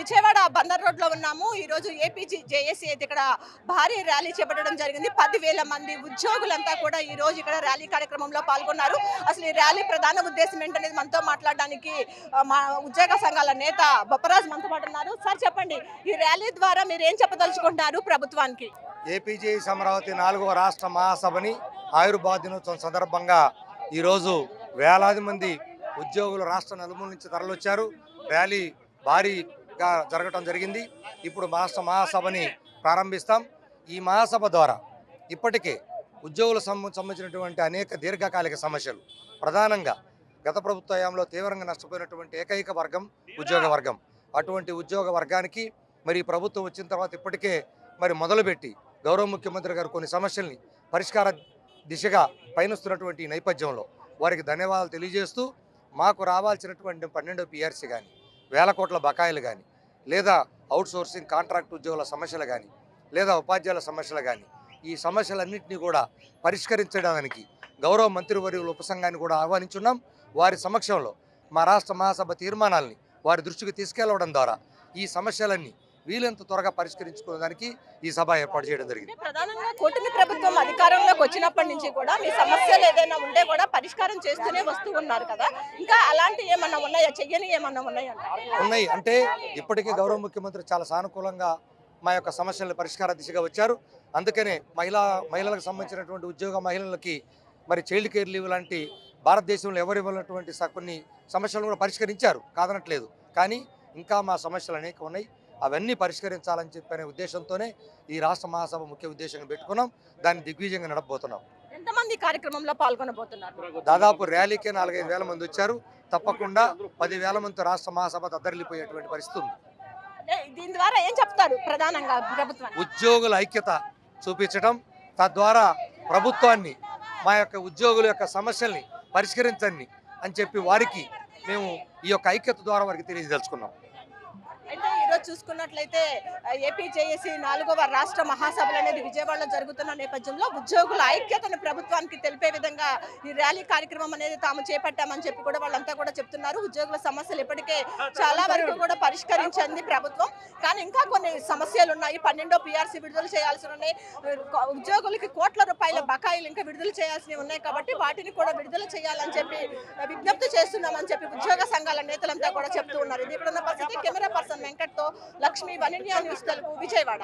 విజయవాడ బందర్ రోడ్లో ఉన్నాము. ఈ రోజు ఏపీజీ జేఏసీ అయితే ఇక్కడ భారీ ర్యాలీ చేపట్టడం జరిగింది. పదివేల మంది ఉద్యోగులంతా కూడా ఈ రోజు ఇక్కడ ర్యాలీ కార్యక్రమంలో పాల్గొన్నారు. అసలు ఈ ర్యాలీ ప్రధాన ఉద్దేశం ఏంటనేది మనతో మాట్లాడడానికి మా ఉద్యోగ సంఘాల నేత బొప్పరాజ్ మనతో పాటు ఉన్నారు. సార్ చెప్పండి ఈ ర్యాలీ ద్వారా మీరు ఏం చెప్పదలుచుకుంటున్నారు ప్రభుత్వానికి? ఏపీజే అమరావతి నాలుగవ రాష్ట్ర మహాసభని ఆయుర్బాద్ దినోత్సవం సందర్భంగా ఈరోజు వేలాది మంది ఉద్యోగులు రాష్ట్ర నలుమూల నుంచి తరలొచ్చారు ర్యాలీ భారీ జరగటం జరిగింది. ఇప్పుడు రాష్ట్ర మహాసభని ప్రారంభిస్తాం. ఈ మహాసభ ద్వారా ఇప్పటికే ఉద్యోగుల సంబంధించినటువంటి అనేక దీర్ఘకాలిక సమస్యలు ప్రధానంగా గత ప్రభుత్వ హయాంలో తీవ్రంగా నష్టపోయినటువంటి ఏకైక వర్గం ఉద్యోగ వర్గం. అటువంటి ఉద్యోగ వర్గానికి మరి ప్రభుత్వం వచ్చిన తర్వాత ఇప్పటికే మరి మొదలుపెట్టి గౌరవ ముఖ్యమంత్రి గారు కొన్ని సమస్యల్ని పరిష్కార దిశగా పయనిస్తున్నటువంటి ఈ నేపథ్యంలో వారికి ధన్యవాదాలు తెలియజేస్తూ మాకు రావాల్సినటువంటి పన్నెండో పిఆర్సీ కానీ వేల కోట్ల బకాయిలు కానీ లేదా అవుట్సోర్సింగ్ కాంట్రాక్ట్ ఉద్యోగుల సమస్యలు కానీ లేదా ఉపాధ్యాయుల సమస్యలు కానీ ఈ సమస్యలన్నింటినీ కూడా పరిష్కరించడానికి గౌరవ మంత్రివర్యుల ఉపసంఘాన్ని కూడా ఆహ్వానించున్నాం. వారి సమక్షంలో మా రాష్ట్ర మహాసభ తీర్మానాల్ని వారి దృష్టికి తీసుకెళ్ళడం ద్వారా ఈ సమస్యలన్నీ వీలెంత త్వరగా పరిష్కరించుకోవడానికి ఈ సభ ఏర్పాటు చేయడం జరిగింది. ప్రధానంగా కూటమి ప్రభుత్వం అధికారంలోకి వచ్చినప్పటి నుంచి కూడా మీ సమస్యలు ఏదైనా ఉంటే కూడా పరిష్కారం చేస్తూనే వస్తూ ఉన్నారు కదా. ఇంకా అలాంటి ఏమన్నా ఉన్నాయా? చెయ్యని ఏమన్నా ఉన్నాయా? ఉన్నాయి. అంటే ఇప్పటికే గౌరవ ముఖ్యమంత్రి చాలా సానుకూలంగా మా యొక్క సమస్యలను పరిష్కార దిశగా వచ్చారు. అందుకనే మహిళా మహిళలకు సంబంధించినటువంటి ఉద్యోగ మహిళలకి మరి చైల్డ్ కేర్ లీవ్ లాంటి భారతదేశంలో ఎవరు ఇవ్వనటువంటి స- కొన్ని సమస్యలను కూడా పరిష్కరించారు. కాదనట్లేదు. కానీ ఇంకా మా సమస్యలు అనేక ఉన్నాయి. అవన్నీ పరిష్కరించాలని చెప్పనే ఉద్దేశంతోనే ఈ రాష్ట్ర మహాసభ ముఖ్య ఉద్దేశంగా పెట్టుకున్నాం. దాన్ని దిగ్విజయంగా నడపబోతున్నాం. ఎంతమంది కార్యక్రమంలో పాల్గొనబోతున్నారు? దాదాపు ర్యాలీకే నాలుగైదు వేల మంది వచ్చారు. తప్పకుండా పదివేల మంది రాష్ట్ర మహాసభ దద్దరిల్లిపోయేటువంటి పరిస్థితి ఉంది. దీని ద్వారా ఏం చెప్తారు ప్రధానంగా ప్రభుత్వానికి? ఉద్యోగుల ఐక్యత చూపించడం తద్వారా ప్రభుత్వాన్ని మా యొక్క ఉద్యోగుల యొక్క సమస్యల్ని పరిష్కరించండి అని చెప్పి వారికి మేము ఈ యొక్క ఐక్యత ద్వారా వారికి ఈరోజు చూసుకున్నట్లయితే ఏపీ జేఏసీ నాలుగవ రాష్ట్ర మహాసభలు అనేది విజయవాడలో జరుగుతున్న నేపథ్యంలో ఉద్యోగుల ఐక్యతను ప్రభుత్వానికి తెలిపే విధంగా ఈ ర్యాలీ కార్యక్రమం అనేది తాము చేపట్టామని చెప్పి కూడా వాళ్ళంతా కూడా చెప్తున్నారు. ఉద్యోగుల సమస్యలు ఇప్పటికే చాలా వరకు కూడా పరిష్కరించింది ప్రభుత్వం. కానీ ఇంకా కొన్ని సమస్యలు ఉన్నాయి. పన్నెండో పీఆర్సీ విడుదల చేయాల్సి ఉన్నాయి. ఉద్యోగులకి కోట్ల రూపాయల బకాయిలు ఇంకా విడుదల చేయాల్సినవి ఉన్నాయి కాబట్టి వాటిని కూడా విడుదల చేయాలని చెప్పి విజ్ఞప్తి చేస్తున్నామని చెప్పి ఉద్యోగ సంఘాల నేతలంతా కూడా చెప్తూ ఉన్నారు. ఇది ఇప్పుడున్న పరిస్థితి? Camera person వెంకట్తో Lakshmi వనిన్యా news Telugu Vijayawada